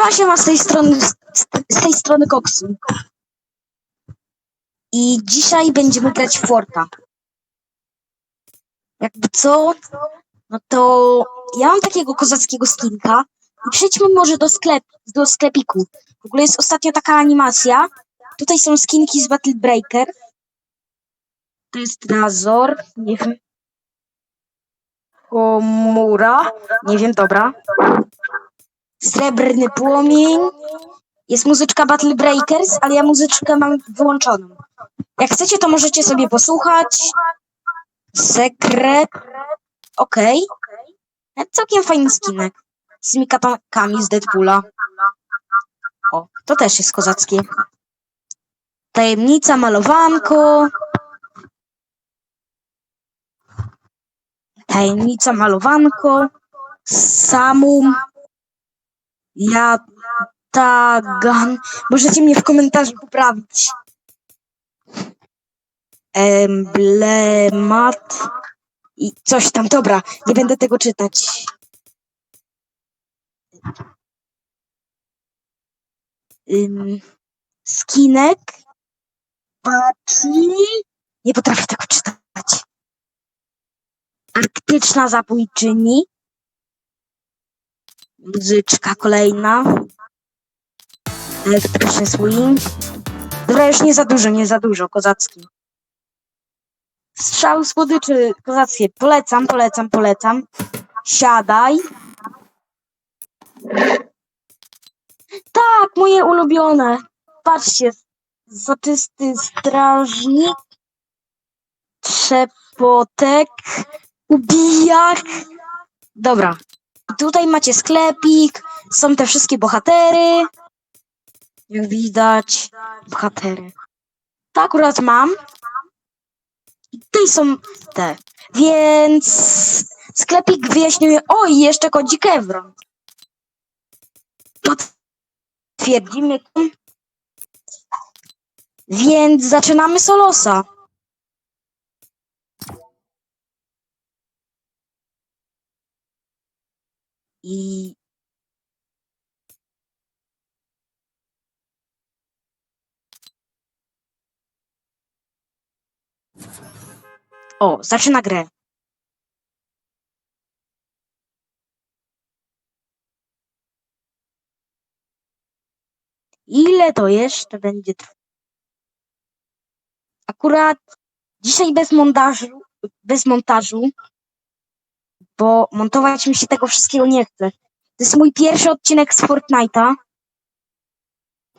Siema, siema z tej strony, z, tej strony Koksu. I dzisiaj będziemy grać w Forta. Jakby co, no to ja mam takiego kozackiego skinka i przejdźmy może do sklep, do sklepiku. W ogóle jest ostatnio taka animacja. Tutaj są skinki z Battle Breaker. To jest Razor, nie wiem. Komura, nie wiem, dobra. Srebrny płomień. Jest muzyczka Battle Breakers, ale ja muzyczkę mam wyłączoną. Jak chcecie, to możecie sobie posłuchać. Sekret. Okej. Okay. Całkiem fajny skinek. Z mikatakami z Deadpoola. O, to też jest kozackie. Tajemnica, malowanko. Tajemnica, malowanko. Samum. Jatagan. Możecie mnie w komentarzu poprawić. Emblemat. I coś tam. Dobra, nie będę tego czytać. Skinek. Patrz. Nie potrafię tego czytać. Arktyczna zabójczyni. Muzyczka kolejna. Elektryczny swing. Dobra, już nie za dużo, nie za dużo, kozacki. Strzał słodyczy, kozackie. Polecam, polecam, polecam. Siadaj. Tak, moje ulubione. Patrzcie, soczysty strażnik, trzepotek, ubijak. Dobra, Tutaj macie sklepik, są te wszystkie bohatery. Jak widać, bohatery. To akurat mam. Tutaj są te. Więc sklepik wyjaśniuje. O, i jeszcze kodzik Evron. Potwierdzimy. Więc zaczynamy solosa. I O, zaczyna grę. Ile to jeszcze będzie trwać? Akurat dzisiaj bez montażu, bez montażu, bo montować mi się tego wszystkiego nie chce. To jest mój pierwszy odcinek z Fortnite'a,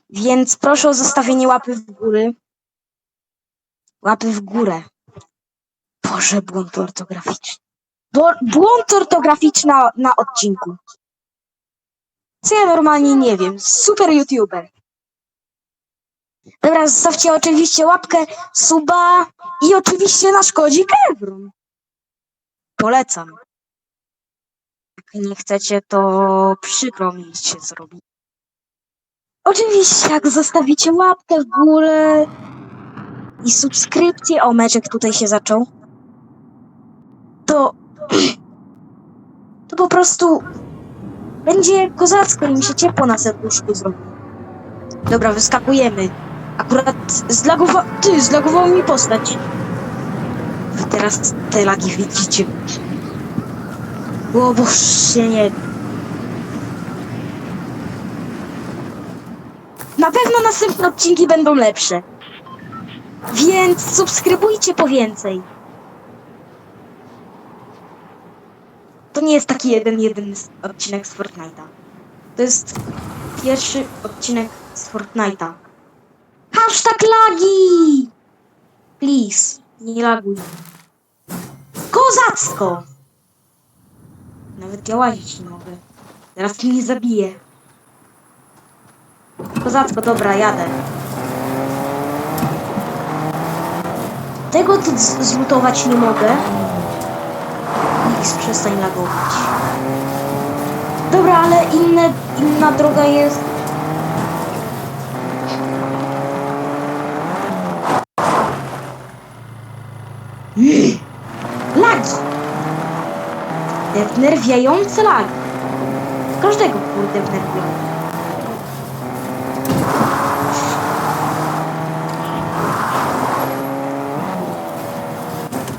więc proszę o zostawienie łapy w góry. Łapy w górę. Boże, błąd ortograficzny. Bo, błąd ortograficzny na, na odcinku. Co ja normalnie nie wiem. Super YouTuber. Dobra, zostawcie oczywiście łapkę, suba i oczywiście nasz kodzik Evron. Polecam. Nie chcecie, to przykro mi się zrobi. Oczywiście, jak zostawicie łapkę w górę i subskrypcję, o meczek tutaj się zaczął, to to po prostu będzie kozacko i mi się ciepło na serduszku zrobi. Dobra, wyskakujemy. Akurat zlagowa... Ty, zlagowało mi postać. Teraz te lagi widzicie. O Boże, nie. Na pewno następne odcinki będą lepsze. Więc subskrybujcie po więcej. To nie jest taki jeden, jeden odcinek z Fortnite'a. To jest pierwszy odcinek z Fortnite'a. Hashtag lagi! Please, nie laguj. Kozacko! Nawet działać nie mogę. Teraz mnie zabije. Kozacko, dobra, jadę. Tego tu zlutować nie mogę. X przestań lagować. Dobra, ale inne, inna droga jest. kurde, wnerwiający lag. Każdego kurde wnerwia.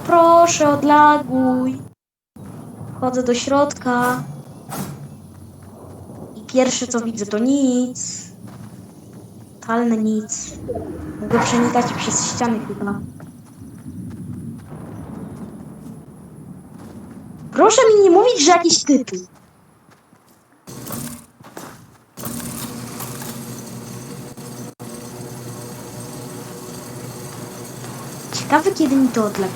Proszę, odlaguj. Chodzę do środka. I pierwsze co widzę to nic. Totalne nic. Mogę przenikać przez ściany chyba. Proszę mi nie mówić, że jakiś tytuł. Ciekawe kiedy mi to odlepi.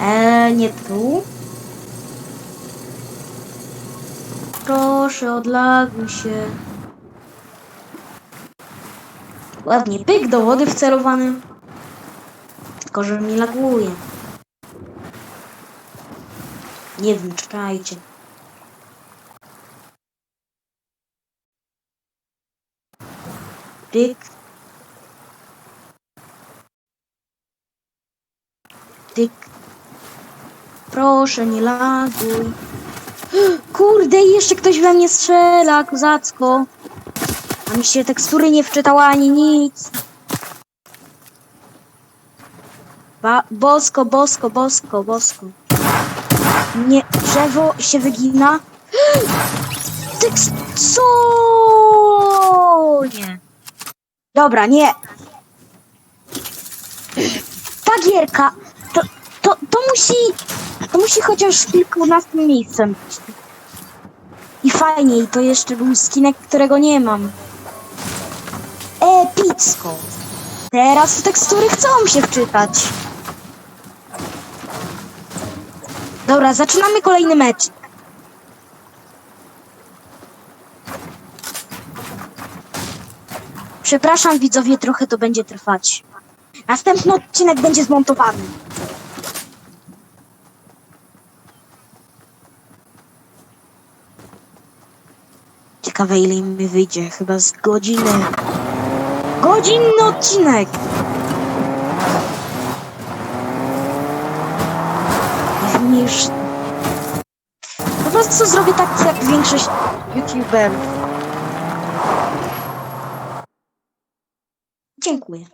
Eee, nie tu. Proszę, odlaguj się. Ładnie, pyk do wody wcelowany. Tylko, że mi laguje. Nie wiem, czekajcie. Pyk. Proszę, nie laguj. Kurde, jeszcze ktoś we mnie strzela, kozacko. A mi się tekstury nie wczytała ani nic. Ba bosko, bosko, bosko, bosko. Nie, drzewo się wygina. Tekst... Co? Nie. Dobra, nie. Ta gierka, to, to, to musi, to musi chociaż kilkunastym miejscem być. I fajnie, i to jeszcze był skinek, którego nie mam. Epicko. Teraz tekstury chcą się wczytać. Dobra, zaczynamy kolejny mecz. Przepraszam widzowie, trochę to będzie trwać. Następny odcinek będzie zmontowany. Ciekawe ile mi wyjdzie, chyba z godziny. Godzinny odcinek! Niż... Po prostu zrobię tak jak większość youtuberów. Dziękuję.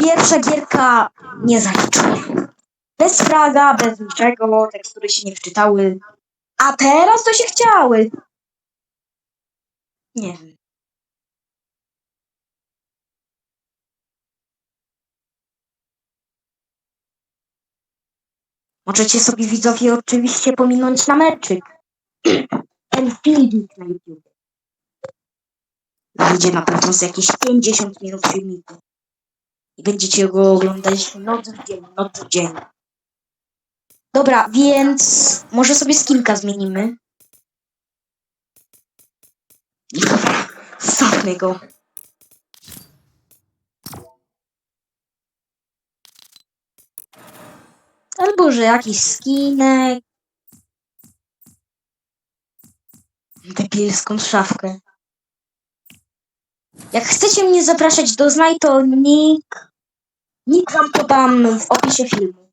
Pierwsza gierka nie zaliczona. Bez fraga, bez niczego, tekstury się nie wczytały. A teraz to się chciały. Nie wiem. Możecie sobie widzowie oczywiście pominąć na meczyk. Ten filmik na YouTube. Wyjdzie na pewno z jakieś 50 minut filmiku. I będziecie go oglądać noc w dzień, noc w dzień. Dobra, więc może sobie skinka zmienimy. Stawmy go. Albo, że jakiś skinek. Debilską szafkę. Jak chcecie mnie zapraszać do Znaj, to nick... Nick wam podam w opisie filmu.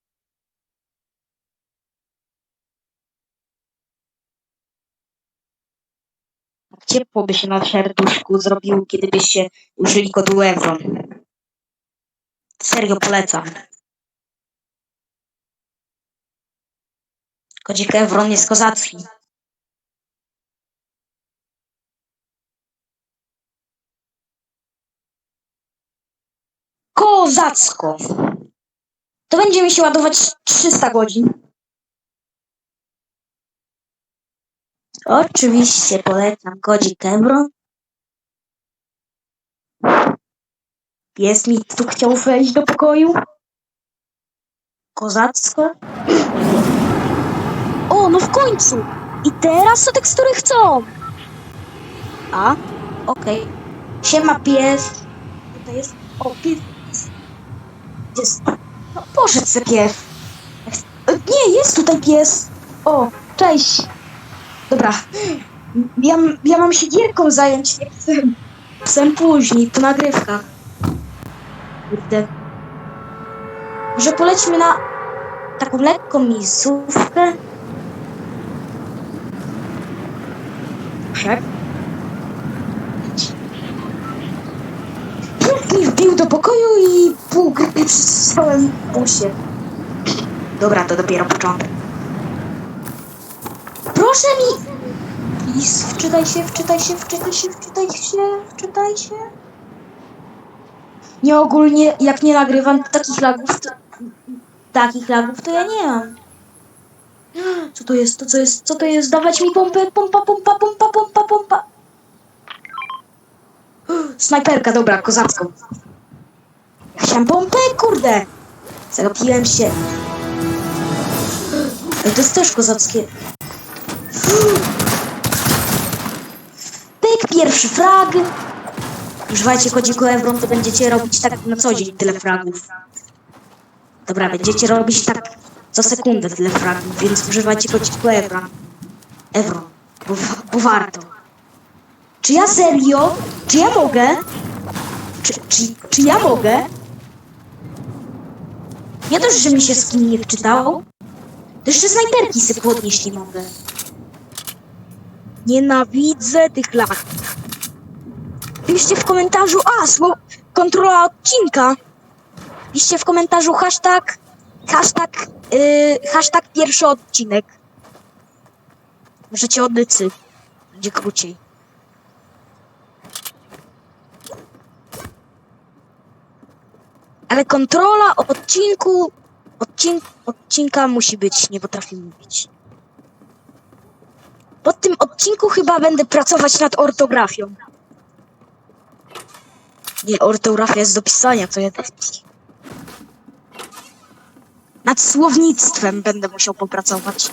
Ciepło by się na serduszku zrobiło, kiedy byście użyli kodu Evron. Serio polecam. Kodzik Evron jest kozacki. Kozacko! To będzie mi się ładować 300 godzin. Oczywiście polecam kodzik Evron. Pies mi tu chciał wejść do pokoju. Kozacko. O, no w końcu! I teraz co tekstury chcą? A, okej. Siema pies. Tutaj jest. O, pies. Jest? No, poszedł se pies. Nie, jest tutaj pies. O, cześć. Dobra. Ja, ja mam się gierką zająć, nie. Psem później, po nagrywkach. Kurde. Może polećmy na taką lekką miejscówkę. Pies mi wbił do pokoju i pół gry przystałem w busie. Dobra, to dopiero początek. Proszę mi... Please, wczytaj się, wczytaj się, wczytaj się, wczytaj się, wczytaj się. Nie ogólnie, jak nie nagrywam takich lagów, to... Takich lagów to ja nie mam. Co to jest? To co jest? Co to jest? Dawać mi pompę, pompa, pompa, pompa, pompa, pompa. Snajperka, dobra, kozacką. Ja chciałem pompę, kurde. Zagapiłem się. Ej, to jest też kozackie. Pyk, pierwszy frag. Używajcie kodziku Evron, to będziecie robić tak na co dzień tyle fragów. Dobra, będziecie robić tak co sekundę tyle fragów, więc używajcie kodziku Evron. Evron, bo, bo warto. Czy ja serio? Czy ja mogę? Czy, czy, czy ja mogę? Nie dość, że mi się skin nie wczytał, to jeszcze snajperki sobie podnieść nie mogę. Nienawidzę tych lag. Piszcie w komentarzu, a, sło, kontrola odcinka. Piszcie w komentarzu hashtag, hashtag, yy, hashtag pierwszy odcinek. Możecie odycy. Będzie króciej. Ale kontrola odcinku, odcink, odcinka musi być, nie potrafię mówić. Po tym odcinku chyba będę pracować nad ortografią. Nie, ortografia jest do pisania, to też. Nad słownictwem będę musiał popracować.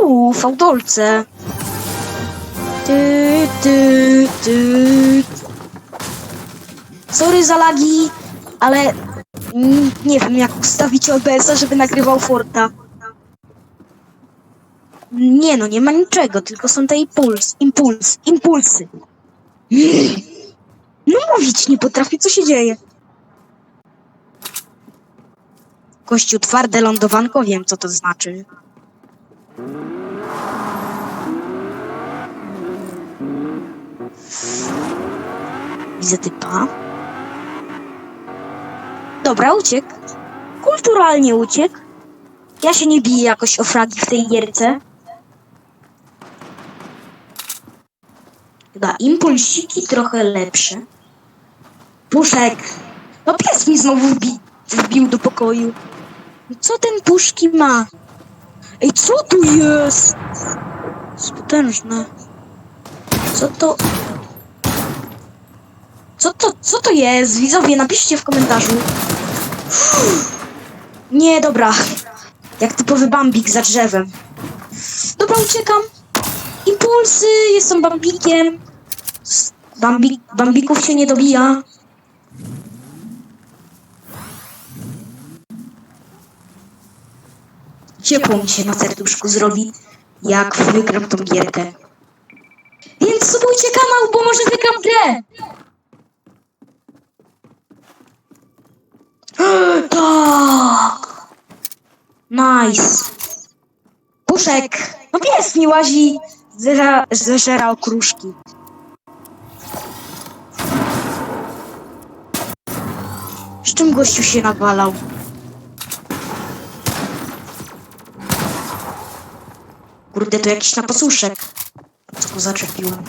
Uuu, fałdolce. Ty, ty, ty. Sorry za lagi, ale nie wiem jak ustawić OBS-a, żeby nagrywał Forta. Nie no, nie ma niczego, tylko są te impuls, impuls, impulsy. No mówić nie potrafię, co się dzieje. Kościół twarde lądowanko, wiem co to znaczy. Widzę typa. Dobra, uciekł. Kulturalnie uciekł. Ja się nie biję jakoś o fragi w tej gierce. Chyba impulsiki trochę lepsze. Puszek! No pies mi znowu wbi wbił do pokoju. Co ten puszki ma? Ej, co tu jest? Jest potężne. Co to... Co to, co to jest? Widzowie, napiszcie w komentarzu. Nie, dobra. Jak typowy bambik za drzewem. Dobra, uciekam. Impulsy, jestem bambikiem. Bambi, bambików się nie dobija. Ciepło mi się na serduszku zrobi, jak wygram tą gierkę. Więc subujcie kanał, bo może wygram grę. Tak. Nice. Puszek. No pies mi łazi. Zera, zeżera okruszki. Z czym gościu się nawalał? Kurde, to jakiś naposłuszek. Co go zaczepiłem?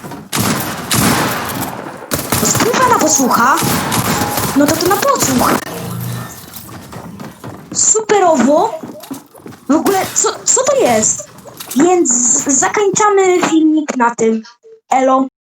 To spływa na posłucha? No to to na podsłuch. Superowo. W ogóle, co, co to jest? Więc zakończamy filmik na tym. Elo.